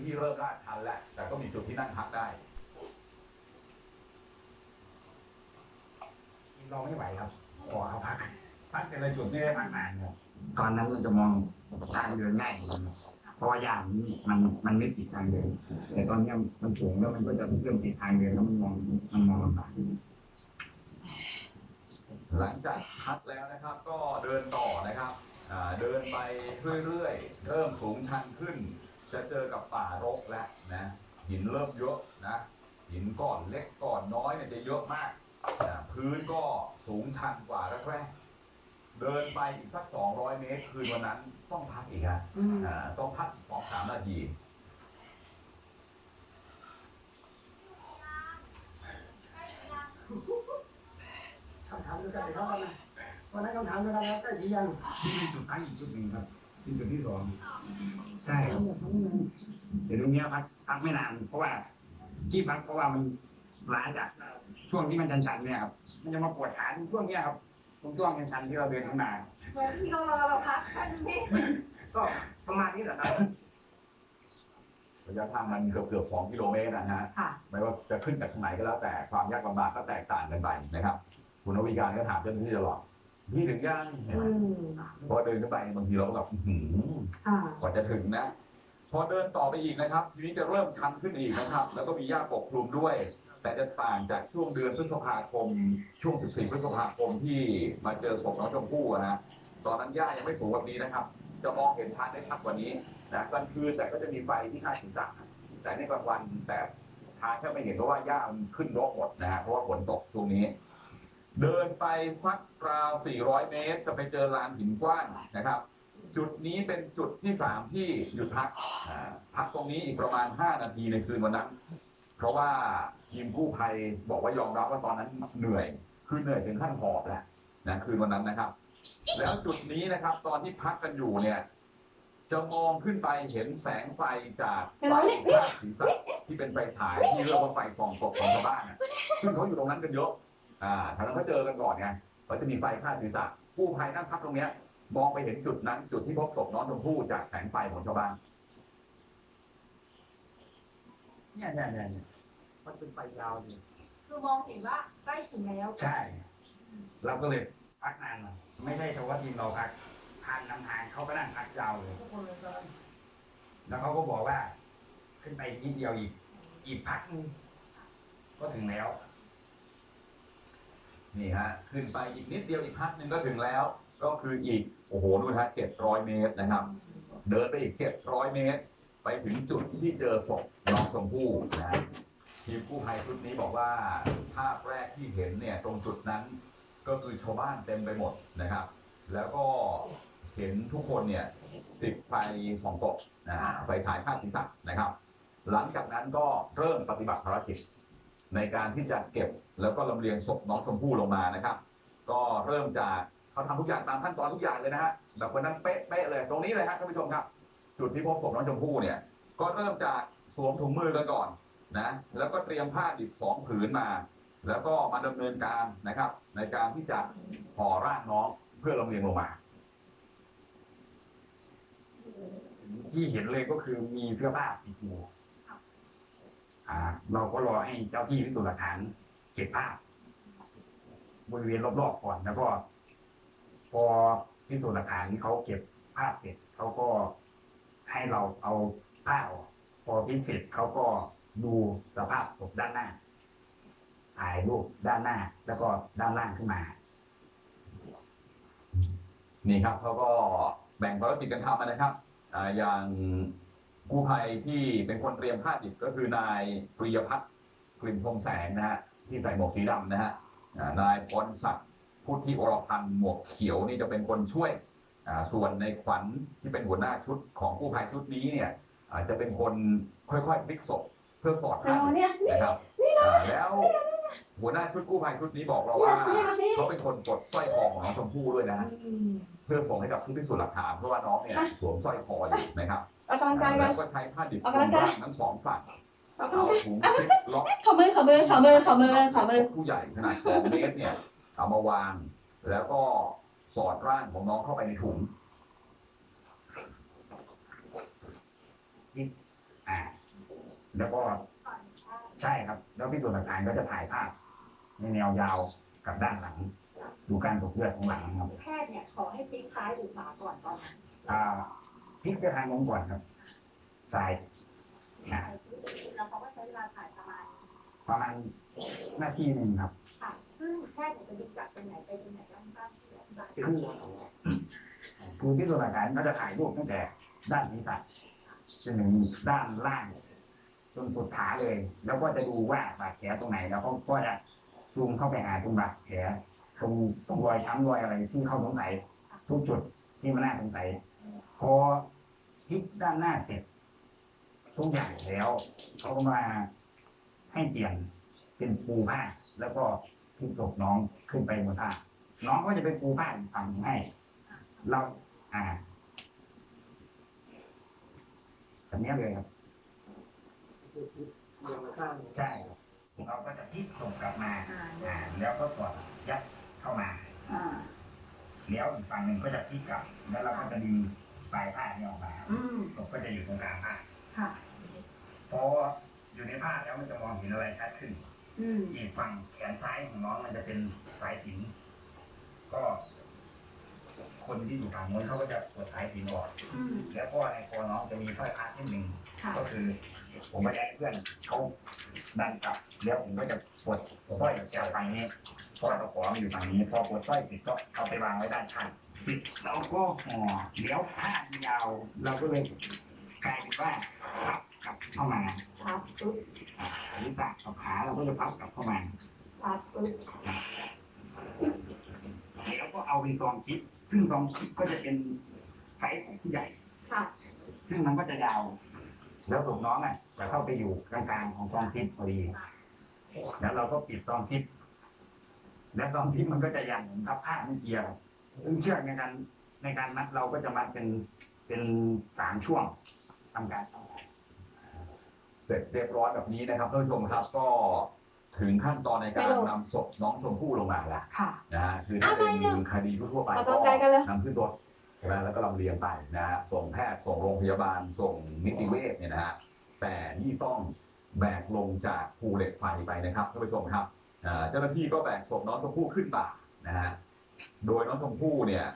นที่เริ่มลาดชันแล้วแต่ก็มีจุดที่นั่งพักได้เราไม่ไหวครับ ขอเขาพักพักแต่ละจุดไม่ได้พักนานครับตอนนั้นมันจะมองทางเดินง่ายกว่านั้นเพราะว่าย่านนี้มันมันไม่ติดทางเดินแต่ตอนเนี้ยมันสูงแล้วมันก็จะเริ่มติดทางเดินแล้วมันมองมันมองลำบากหลังจากพักแล้วนะครับ ก็เดินต่อนะครับอ่าเดินไปเรื่อยๆเริ่มสูงชันขึ้น จะเจอกับป่ารกแล้วนะหินเริ่มเยอะนะหินก้อนเล็กก้อนน้อยเนี่ยจะเยอะมากอ่าพื้นก็สูงชันกว่าแรกๆเดินไปอีกสัก 200 เมตร คืนวันนั้นต้องพักอีกฮะอ่าต้องพักสองสามนาทีคำถามเดียวกันเลยครับวันนั้นวันนั้นคำถามเดียวกันแล้วใกล้เคียงที่มีจุดพักอีกจุดหนึ่งครับ ที่จุดที่สองใช่ครับแต่ตรงเนี้ยพักพักไม่นาน เพราะว่าที่พักเพราะว่ามันล้าจากช่วงที่มันชันๆเนี่ยครับมันจะมาปวดขาตรงช่วงเนี้ยครับตรงช่วงชันๆที่เราเดินขึ้นมาเหมือนที่เรารอเราพักกันนี่ก็ประมาณนี้แหละครับระยะทางมันเกือบเกือบสองกิโลเมตรนะฮะค่ะไม่ว่าจะขึ้นจากทางไหนก็แล้วแต่ความยากลำบากก็แตกต่างกันไปนะครับ คุณนวิการก็ถามเจ้าหน้าที่ตลอด พี่ถึงย่างเห็นไหมพอเดินขึ้นไปบางทีเราก็แบบอื้อหือค่ะกว่าจะถึงนะ พอเดินต่อไปอีกนะครับ ทีนี้จะเริ่มชันขึ้นอีกนะครับ แล้วก็มีหญ้าปกคลุมด้วย แต่จะต่างจากช่วงเดือนพฤษภาคม ช่วง 14 พฤษภาคมที่มาเจอศพน้องชมพู่อะนะตอนนั้นหญ้ายังไม่สูงแบบนี้นะครับ จะมองเห็นทางได้ชัดกว่านี้นะกลางคืนแต่ก็จะมีไฟที่ข้างศีรษะแต่ในกลางวันแต่ทางแทบไม่เห็นเพราะว่าหญ้ามันขึ้นรกหมดนะฮะเพราะว่าฝนตกช่วงนี้ เดินไปสักราว 400 เมตร จะไปเจอลานหินกว้างนะครับ จุดนี้เป็นจุดที่สามที่หยุดพักอ่าพักตรงนี้อีกประมาณ 5 นาทีในคืนวันนั้น เพราะว่าทีมกู้ภัยบอกว่ายอมรับว่าตอนนั้นเหนื่อย คือเหนื่อยถึงขั้นหอบแหละนะคืนวันนั้นนะครับ แล้วจุดนี้นะครับ ตอนที่พักกันอยู่เนี่ย จะมองขึ้นไปเห็นแสงไฟจากไฟภาคศีรษะที่เป็นไฟฉายที่เรียกว่าไฟส่องศพของชาวบ้านน่ะซึ่งเขาอยู่ตรงนั้นกันเยอะ อ่าทางนั้นเขาเจอกันก่อนไงเขาจะมีไฟฆ่าศีรษะกู้ภัยนั่งพักตรงเนี้ย มองไปเห็นจุดนั้น จุดที่พบศพน้องชมพู่จากแสงไฟของชาวบ้านเนี่ยเนี่ยเนี่ยเนี่ยมันเป็นไฟยาวอยู่คือมองเห็นว่าใกล้ถึงแล้ว ใช่เราก็เลยพักนานหน่อยไม่ใช่เฉพาะทีมเราพักทางนำทางเขาก็นั่งพักยาวเลยแล้วเขาก็บอกว่า ขึ้นไปนิดเดียวอีก อีกพักนึงก็ถึงแล้ว นี่ฮะขึ้นไปอีกนิดเดียวอีกพักหนึ่งก็ถึงแล้ว ก็คืออีกโอ้โหนู่นฮะเจ็ดร้อยเมตรนะครับ เดินไปอีกเจ็ดร้อยเมตร ไปถึงจุดที่เจอศพน้องชมพู่นะทีมกู้ภัยชุดนี้บอกว่าภาพแรกที่เห็นเนี่ยตรงจุดนั้นก็คือชาวบ้านเต็มไปหมดนะครับ แล้วก็เห็นทุกคนเนี่ยติดไฟสองตกนะฮะไฟฉายฆ่าศีรษะนะครับ หลังจากนั้นก็เริ่มปฏิบัติภารกิจ ในการที่จะเก็บแล้วก็ลำเลียงศพน้องชมพู่ลงมานะครับ ก็เริ่มจากเขาทำทุกอย่างตามขั้นตอนทุกอย่างเลยนะฮะแบบวันนั้นเป๊ะเเลย ตรงนี้เลยฮะท่านผู้ชมครับ จุดที่พบศพน้องชมพู่เนี่ย ก็เริ่มจากสวมถุงมือกันก่อนนะ แล้วก็เตรียมผ้าดิบสองผืนมา แล้วก็มาดำเนินการนะครับ ในการที่จะห่อร่างน้องเพื่อลำเลียงลงมาที่เห็นเลยก็คือมีเสื้อผ้าติดอยู่ เราก็รอให้เจ้าที่พิสูจน์หลักฐานเก็บภาพบริเวณรอบๆก่อนแล้วก็ พอพิสูจน์หลักฐานเขาเก็บภาพเสร็จเขาก็ให้เราเอาผ้าออกพอพิมพ์เสร็จเขาก็ดูสภาพศพด้านหน้าถ่ายรูปด้านหน้า แล้วก็ด้านล่างขึ้นมา นี่ครับเขาก็แบ่งภารกิจกันทำนะครับออย่าง กู้ภัยที่เป็นคนเตรียมผ้าดิบก็คือนายปริยพัฒน์กลิ่นพรมแสงนะฮะที่ใส่หมวกสีดำนะฮะอ่านายพรศักดิ์พุทธิวรพันธ์หมวกเขียวนี่จะเป็นคนช่วยอ่าส่วนในขวัญที่เป็นหัวหน้าชุดของกู้ภัยชุดนี้เนี่ยอาจจะเป็นคนค่อยๆพลิกศพเพื่อสอดผ้าอ๋อดิบเนี่ยนะครับอ่าแล้วหัวหน้าชุดกู้ภัยชุดนี้บอกเราว่าเนี่ยเนี่ยเขาเป็นคนกดสร้อยคอของน้องชมพู่ด้วยนะ เพื่อส่งให้กับผู้พิสูจน์หลักฐานเพราะว่าน้องเนี่ยสวมสร้อยคออยู่นะครับ ออกกำลังกายกัแล้นวก็ใช้ผ้าดิบออกคลุกำลัมงกายร่างทั้งสองฝั่งออกกำลัเอางกายถุงซิปล็อกขอมือขอมือขอมือขอมือขอมือขอมือผู้ใหญ่ขนาดสองเมตรเนี่ยเอามาวาง แล้วก็สอดร่างของน้องเข้าไปในถุงออ่าแล้วก็ใช่ครับ แล้วพิสูจน์หลักฐานก็จะถ่ายภาพในแนวยาวกับด้านหลัง ดูการตกเลือดของหลังครับแพทย์เนี่ยขอให้พลิกซ้ายหรือขวาก่อนตอนนั้นอ่า พลิกไปทางลงก่อนครับซ้ายอ่าแล้วเขาก็ใช้เวลาถ่ายประมาณประมาณหน้าที่หนึ่งครับค่ะซึ่งแพทย์เนี่ยจะดึงจากตรงไหนไปตรงไหนบ้างบ้างที่อธิบายคือคือพิสูจน์หลักฐานก็จะถ่ายรูปตั้งแต่ด้านศีรษะจนถึงด้านล่างจนสุดขาเลย แล้วก็จะดูว่าบาดแผลตรงไหนแล้วเขาก็จะซูมเข้าไปหาตรงบาดแผลตรงตรงรอยช้ำรอยอะไรที่เขาสงสัยทุกจุดที่มันน่าสงสัย พอพลิกด้านหน้าเสร็จทุกอย่างแล้วเขาก็มาให้เปลี่ยนเป็นปูผ้า แล้วก็พลิกศพน้องขึ้นไปบนผ้าน้องก็จะเป็นปูผ้าอีกฝั่งหนึ่งให้ เราอ่าแบบนี้เลยครับเรียงมาข้างใช่ครับเราก็จะพลิกส่งกลับมาอ่าอ่าแล้วก็สอดยัดเข้ามาอ่า แล้วอีกฝั่งหนึ่งก็จะพลิกกลับ แล้วเราก็จะดึงปลายผ้านี้ออกมาอืมศพก็จะอยู่ตรงกลางผ้าค่ะ พออยู่ในผ้าแล้วมันจะมองเห็นอะไรชัดขึ้น อืมอีกฝั่งแขนซ้ายของน้องมันจะเป็นสายสิญจนก็ คนที่อยู่ฝั่งโน้นเขาก็จะกดสายสิญจนออก อืมแล้วก็ในคอน้องจะมีสร้อยพระเส้นหนึ่ง ค่ะก็คือผมไม่ได้ให้เพื่อนเขาดันกลับแล้วผมก็จะปลดสร้อยจากฝั่งนี้ เพราะตะขอมันอยู่ฝั่งนี้พอปลดสร้อยปิดก็เอาไปวางไว้ด้านข้างปิดแล้วก็ห่อเลี้ยวผ้ายาวเราก็เลยกลายเป็นว่าพับกลับเข้ามาพับปึ๊บหรือตักกับขาเราก็จะพับกลับเข้ามาพับปึ๊บแล้วก็เอาเป็นซองคิดซึ่งซองคิดก็จะเป็นไซส์ของผู้ใหญ่ค่ะซึ่งมันก็จะยาว แล้วศพน้องอะจะเข้าไปอยู่กลางๆของซองซิปพอดี แล้วเราก็ปิดซองซิป แล้วซองซิปมันก็จะยันทับผ้าไม่เกี่ยว ซึ่งเชือกในการในการมัดเราก็จะมัดเป็นเป็นสามช่วงทำการเสร็จเรียบร้อยแบบนี้นะครับท่านผู้ชมครับก็ถึงขั้นตอนในการนำศพน้องชมพู่ลงมาแล้วค่ะนะฮะคือถ้าเป็นคดีทั่วๆไปออกก็กำลังกายกันเลยนำขึ้นรถใช่ไหมแล้วก็ลำเลียงไปนะฮะส่งแพทย์ส่งโรงพยาบาล ส่งนิติเวชเนี่ยนะฮะแต่นี่ต้องแบกลงจากภูเหล็กไฟไปนะครับท่านผู้ชมครับอ่า เจ้าหน้าที่ก็แบกศพน้องชมพู่ขึ้นบ่านะฮะโดยน้องชมพู่เนี่ย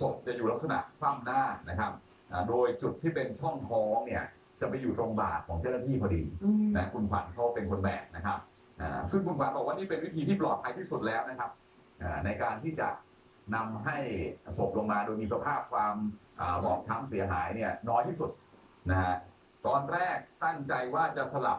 ศพจะอยู่ลักษณะคว่ำหน้านะครับอ่าโดยจุดที่เป็นช่องท้องเนี่ยจะไปอยู่ตรงบ่าของเจ้าหน้าที่พอดีอืมนะคุณขวัญเขาเป็นคนแบกนะครับอ่าซึ่งคุณขวัญบอกว่านี่เป็นวิธีที่ปลอดภัยที่สุดแล้วนะครับอ่าในการที่จะนำให้ศพลงมาโดยมีสภาพความอ่าบอบช้ำเสียหายเนี่ยน้อยที่สุดนะฮะตอนแรกตั้งใจว่าจะสลับ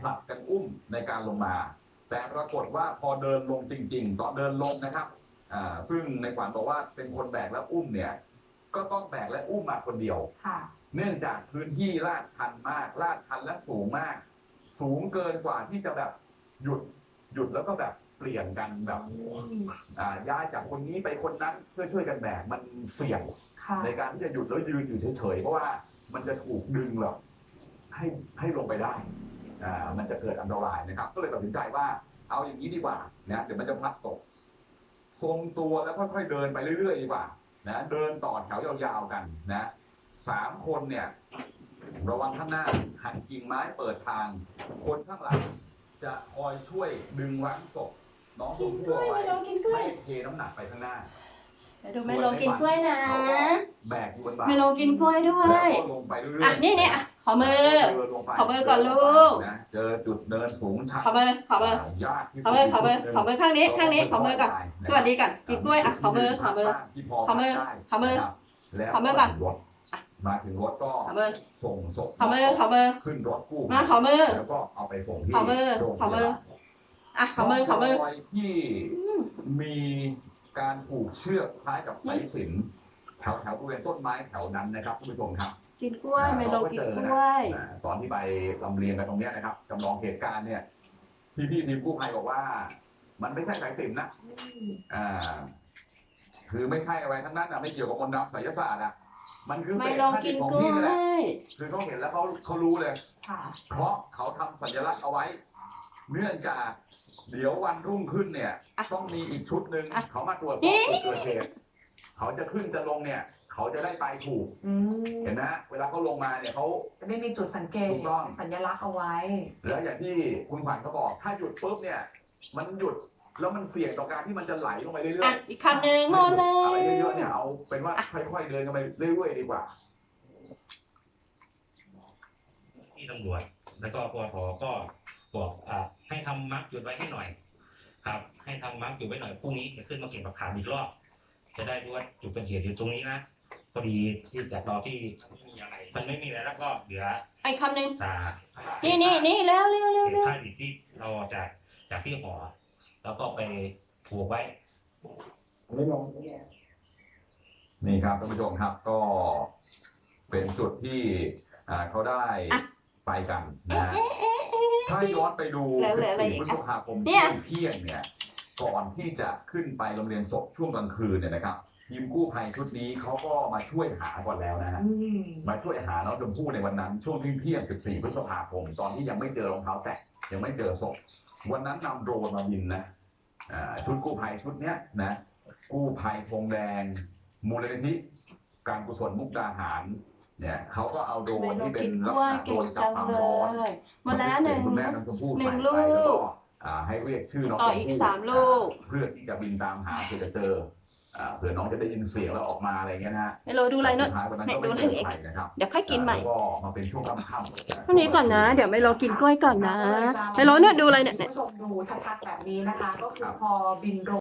ผลัดกันอุ้มในการลงมา แต่ปรากฏว่าพอเดินลงจริง ๆ ตอนเดินลงนะครับอ่าซึ่งในขวัญบอกว่าเป็นคนแบกและอุ้มเนี่ย ก็ต้องแบกและอุ้มมาคนเดียวค่ะเนื่องจากพื้นที่ลาดชันมาก ลาดชันและสูงมาก สูงเกินกว่าที่จะแบบหยุดหยุดแล้วก็แบบเปลี่ยนกันแบบอ่าย้ายจากคนนี้ไปคนนั้นเพื่อช่วยกันแบกมันเสี่ยงค่ะในการที่จะหยุดแล้วยืนอยู่เฉยๆเพราะว่ามันจะถูกดึงแบบให้ให้ลงไปได้อ่ามันจะเกิดอันตรายนะครับ ก็เลยตัดสินใจว่า เอาอย่างนี้ดีกว่านะเดี๋ยวมันจะพลัดตกทรงตัวแล้วค่อยๆเดินไปเรื่อยๆดีกว่านะเดินต่อแถวยาวๆกันนะสามคนเนี่ย ระวังข้างหน้าหันกิ่งไม้เปิดทาง คนข้างหลัง จะคอยช่วยดึงรั้งศพน้องชกิมนกพู่ล้วยเอาไมไว้โลกินกล้วยให้เทน้ำหนักไปข้างหน้าเดี๋ยวดูไมโลกินกล้วยนะ เขาก็แบกอยู่บนบ่าไมโลกินกล้วยด้วแล้วย ก็ลงไปเรื่อยๆอะนี่นี่อะ ขอมือเดินลงไปขอมือก่อนลูก นะเจอจุดเดินสูงชันขอมือขอมือ ยากที่สุดขอมือขอมือขอมือข้างนี้ข้างนี้ขอมือก่อนสวัสดีก่อนกินกล้วยอะขอมือขอมือ ที่พขอมือได้ขอมือนะครับแล้วขอมือก่อน รถมาถึงรถก็ขอมือส่งศพขอมือขอมือขึ้นรถกู้มาขอมือ แล้วก็เอาไปส่งที่ขอมือโรงพขอมืยาอบาลอะขอมือขอมือรอยที่มีการผูกเชือกคล้ายกับสายสิญจน แถวแถวบริเวณต้นไม้แถวนั้นนะครับท่านผู้ชมครับกินกล้วยไมโลกินกล้วยอ่าตอนที่ไปลำเลียงกันตรงเนี้ยนะครับจำลองเหตุการณ์เนี่ยพี่พี่ๆทีมกู้ภัยบอกว่า มันไม่ใช่สายสิญจนนะอ่าคือไม่ใช่อะไรทั้งนั้นอะไม่เกี่ยวกับมนต์ดำไสยศาสตร์อะมันคือไมเศษโลผ้ากิดินบของกล้พี่วนี่แหละยคือเขาเห็นแล้วเขาเขารู้เลย ค่ะเพราะเขาทำสัญลักษณ์เอาไว้ เนื่องจากเดี๋ยววันรุ่งขึ้นเนี่ยอะต้องมีอีกชุดหนึ่งอะเขามาตรวจสอบนี่จุดเกิดเหตุ เขาจะขึ้นจะลงเนี่ย เขาจะได้ไปถูก อืมเห็นไหมฮะเวลาเขาลงมาเนี่ยเขา จะได้มีจุดสังเกตถูกต้อง สัญลักษณ์เอาไว้ แล้วอย่างที่คุณขวัญเขาบอก ถ้าหยุดปุ๊บเนี่ย มันหยุดแล้วมันเสี่ยงต่อการที่มันจะไหลลงไปเรื่อะอยอีกคำหนึ่งๆหมดเลอะไรยเยอะๆเนี่ยเอาเป็นว่าค่อยๆเดินกันไปเรื่อยๆดีกว่า ที่ตำรวจแล้วก็ปอทก็บอกอ่าให้ทำมาร์กจุดไว้ให้หน่อย ครับ ให้ทำมาร์กจุดไว้หน่อยพรุ่งนี้จะขึ้นมาเก็บหลักฐานอีกรอบ จะได้รู้ว่าจุดเกิดเหตุอยู่ตรงนี้นะพอดีที่จากตอนที่ไม่มีอะไรมันไม่มีอะไรแล้วก็เหลืออีกคำหนึ่งตานี่นี่นี่เร็วเร็วเร็วเศษเร็วผ้าดิบที่เราเอาจากจากที่หอแล้วก็ไปผูกไว้นี่ครับท่านผู้ชมครับก็เป็นจุดที่อ่าเขาได้ไปกันนะฮะถ้าย้อนไปดูแล้วเหลืออะไรอี14กพฤษภาคมเนี่เที่ยยงเนี่ย ก่อนที่จะขึ้นไปโรงเรียนศพช่วงกลางคืนเนี่ยนะครับทีมกู้ภัยชุดนี้เขาก็มาช่วยหาก่อนแล้วนะฮะอืมมาช่วยหาน้องชมพู่ในวันนั้น ช่วงเที่ยงๆ14พฤษภาคม ตอนที่ยังไม่เจอรองเท้าแตะยังไม่เจอศพวันนั้นนำโดรนมาบินนะอ่าชุดกู้ภัยชุดเนี้ยนะกู้ภัยธงแดง มูลนิธิการกุศลมุกดาหารเนี่ยเขาก็เอาโดรเมนนูที่เป็กินนลักกล้ษวยณะโดเก่รงนจัจับงความเลร้อนยหมดแล้วหนึ่งคุณแม่น้องชมพู่หนึ่ใส่งไปลูกแล้วก็ อ่าให้เรียกชื่อน้องต่อชมอีกพู่สามลูก เพื่อที่จะบินตามหาเพื่อจะเจออ่าเผื่อน้องจะได้ยินเสียงแล้วออกมาอะไรเงี้ยนะฮะเมโลดูอะไรเนอะสุดท้ายวันนั้นไหนก็ดูไม่อะไรเจออีกใครนะครับเดี๋ยวค่อยกินใหม่ แล้วก็มาเป็นช่วงค่ำๆเท่านี้ก่อนนะ เดี๋ยวเมโลกินกล้วยก่อนนะเมโลเนี่ยดูอะไรเนี่ย คุณผู้ชมดูชัดๆแบบนี้นะคะ ก็คือพอบินโดรน